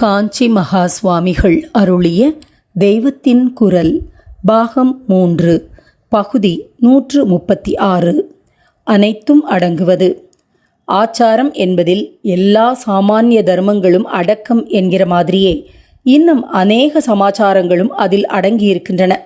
காஞ்சி மகா சுவாமிகள் அருளிய தெய்வத்தின் குரல் பாகம் மூன்று பகுதி நூற்று முப்பத்தி ஆறு. அனைத்தும் அடங்குவது. ஆச்சாரம் என்பதில் எல்லா சாமானிய தர்மங்களும் அடக்கம் என்கிற மாதிரியே இன்னும் அநேக சமாச்சாரங்களும் அதில் அடங்கியிருக்கின்றன.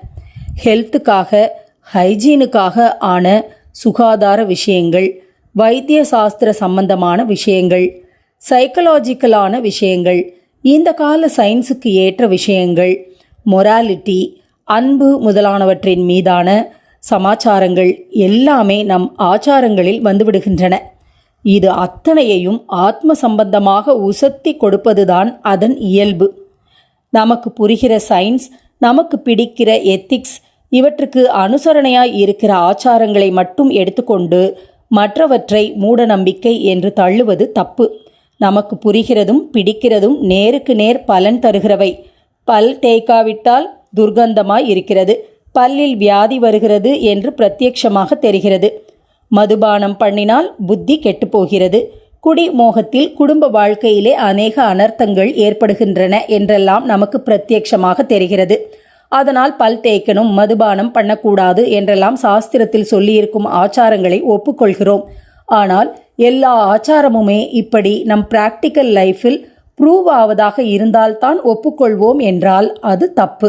ஹெல்த்துக்காக ஹைஜீனுக்காக ஆன சுகாதார விஷயங்கள் வைத்திய சாஸ்திர சம்பந்தமான விஷயங்கள் சைக்கலாஜிக்கலான விஷயங்கள் இந்த கால சயின்ஸுக்கு ஏற்ற விஷயங்கள் மொராலிட்டி அன்பு முதலானவற்றின் மீதான சமாச்சாரங்கள் எல்லாமே நம் ஆச்சாரங்களில் வந்துவிடுகின்றன. இது அத்தனையையும் ஆத்ம சம்பந்தமாக உசத்தி கொடுப்பதுதான் அதன் இயல்பு. நமக்கு புரிகிற சயின்ஸ் நமக்கு பிடிக்கிற எத்திக்ஸ் இவற்றுக்கு அனுசரணையாய் இருக்கிற ஆச்சாரங்களை மட்டும் எடுத்துக்கொண்டு மற்றவற்றை மூட நம்பிக்கை என்று தள்ளுவது தப்பு. நமக்கு புரிகிறதும் பிடிக்கிறதும் நேருக்கு நேர் பலன் தருகிறவை. பல் தேய்க்காவிட்டால் துர்க்கந்தமாய் இருக்கிறது. பல்லில் வியாதி வருகிறது என்று பிரத்யட்சமாக தெரிகிறது. மதுபானம் பண்ணினால் புத்தி கெட்டுப்போகிறது குடி மோகத்தில் குடும்ப வாழ்க்கையிலே அநேக அனர்த்தங்கள் ஏற்படுகின்றன என்றெல்லாம் நமக்கு பிரத்யட்சமாக தெரிகிறது. அதனால் பல் தேய்க்கணும் மதுபானம் பண்ணக்கூடாது என்றெல்லாம் சாஸ்திரத்தில் சொல்லியிருக்கும் ஆச்சாரங்களை ஒப்புக்கொள்கிறோம். ஆனால் எல்லா ஆச்சாரமுமே இப்படி நம் பிராக்டிக்கல் லைஃபில் ப்ரூவ் ஆவதாக இருந்தால்தான் ஒப்புக்கொள்வோம் என்றால் அது தப்பு.